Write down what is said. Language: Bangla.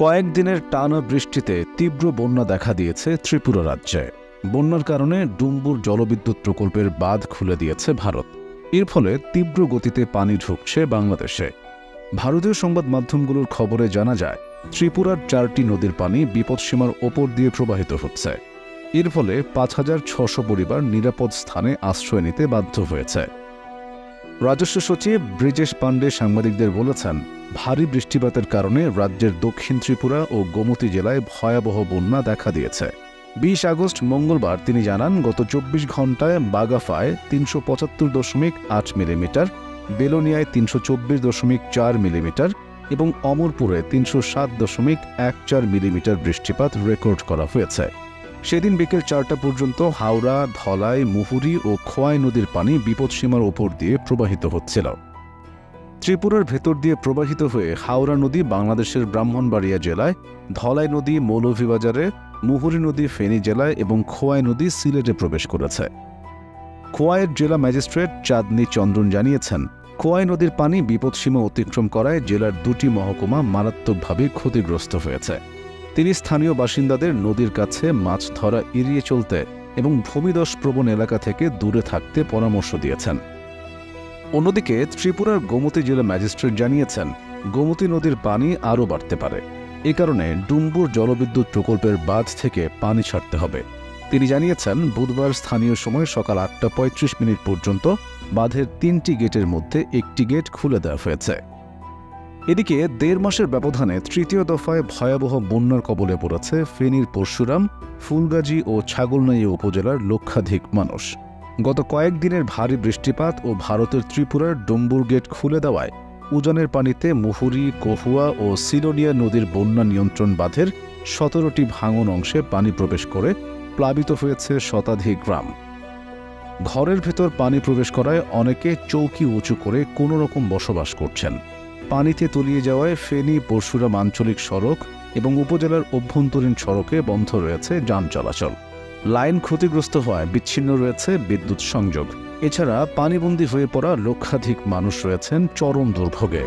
কয়েকদিনের টানা বৃষ্টিতে তীব্র বন্যা দেখা দিয়েছে ত্রিপুরা রাজ্যে। বন্যার কারণে ডুম্বুর জলবিদ্যুৎ প্রকল্পের বাঁধ খুলে দিয়েছে ভারত। এর ফলে তীব্র গতিতে পানি ঢুকছে বাংলাদেশে। ভারতীয় সংবাদ মাধ্যমগুলোর খবরে জানা যায়, ত্রিপুরার চারটি নদীর পানি বিপদসীমার ওপর দিয়ে প্রবাহিত হচ্ছে। এর ফলে পাঁচ হাজার ছশো পরিবার নিরাপদ স্থানে আশ্রয় নিতে বাধ্য হয়েছে। রাজস্ব সচিব ব্রিজেশ পাণ্ডে সাংবাদিকদের বলেছেন ভারী বৃষ্টিপাতের কারণে রাজ্যের দক্ষিণ ত্রিপুরা ও গোমতী জেলায় ভয়াবহ বন্যা দেখা দিয়েছে। বিশ আগস্ট মঙ্গলবার তিনি জানান, গত চব্বিশ ঘন্টায় বাগাফায় তিনশো পঁচাত্তর দশমিক আট মিলিমিটার, বেলোনিয়ায় তিনশো চব্বিশ দশমিক চার মিলিমিটার এবং অমরপুরে তিনশো সাত দশমিক এক চার মিলিমিটার বৃষ্টিপাত রেকর্ড করা হয়েছে। সেদিন বিকেল চারটা পর্যন্ত হাওড়া, ধলাই, মুহুরি ও খোয়াই নদীর পানি বিপদসীমার ওপর দিয়ে প্রবাহিত হচ্ছিল। ত্রিপুরার ভেতর দিয়ে প্রবাহিত হয়ে হাওড়া নদী বাংলাদেশের ব্রাহ্মণবাড়িয়া জেলায়, ধলাই নদী মৌলভীবাজারে, মুহুরী নদী ফেনী জেলায় এবং খোয়াই নদী সিলেটে প্রবেশ করেছে। খোয়াইয়ের জেলা ম্যাজিস্ট্রেট চাঁদনী চন্দ্রন জানিয়েছেন, খোয়াই নদীর পানি বিপদসীমা অতিক্রম করায় জেলার দুটি মহকুমা মারাত্মকভাবে ক্ষতিগ্রস্ত হয়েছে। তিনি স্থানীয় বাসিন্দাদের নদীর কাছে মাছ ধরা এড়িয়ে চলতে এবং ভূমিদশ প্রবণ এলাকা থেকে দূরে থাকতে পরামর্শ দিয়েছেন। অন্যদিকে ত্রিপুরার গোমতী জেলা ম্যাজিস্ট্রেট জানিয়েছেন, গোমতী নদীর পানি আরও বাড়তে পারে। এ কারণে ডুম্বুর জলবিদ্যুৎ প্রকল্পের বাঁধ থেকে পানি ছাড়তে হবে। তিনি জানিয়েছেন, বুধবার স্থানীয় সময় সকাল আটটা পঁয়ত্রিশ মিনিট পর্যন্ত বাঁধের তিনটি গেটের মধ্যে একটি গেট খুলে দেওয়া হয়েছে। এদিকে দেড় মাসের ব্যবধানে তৃতীয় দফায় ভয়াবহ বন্যার কবলে পড়েছে ফেনীর পরশুরাম, ফুলগাজী ও ছাগলনাইয়া উপজেলার লক্ষাধিক মানুষ। গত কয়েকদিনের ভারী বৃষ্টিপাত ও ভারতের ত্রিপুরার ডম্বুর গেট খুলে দেওয়ায় উজানের পানিতে মুহুরি, কহুয়া ও সিলোনিয়া নদীর বন্যা নিয়ন্ত্রণ বাঁধের সতেরোটি ভাঙন অংশে পানি প্রবেশ করে প্লাবিত হয়েছে শতাধিক গ্রাম। ঘরের ভেতর পানি প্রবেশ করায় অনেকে চৌকি উঁচু করে কোনো রকম বসবাস করছেন। পানিতে তলিয়ে যাওয়ায় ফেনী, পরশুরাম আঞ্চলিক সড়ক এবং উপজেলার অভ্যন্তরীণ সড়কে বন্ধ রয়েছে যান চলাচল। লাইন ক্ষতিগ্রস্ত হওয়ায় বিচ্ছিন্ন রয়েছে বিদ্যুৎ সংযোগ। এছাড়া পানিবন্দী হয়ে পড়া লক্ষাধিক মানুষ রয়েছেন চরম দুর্ভোগে।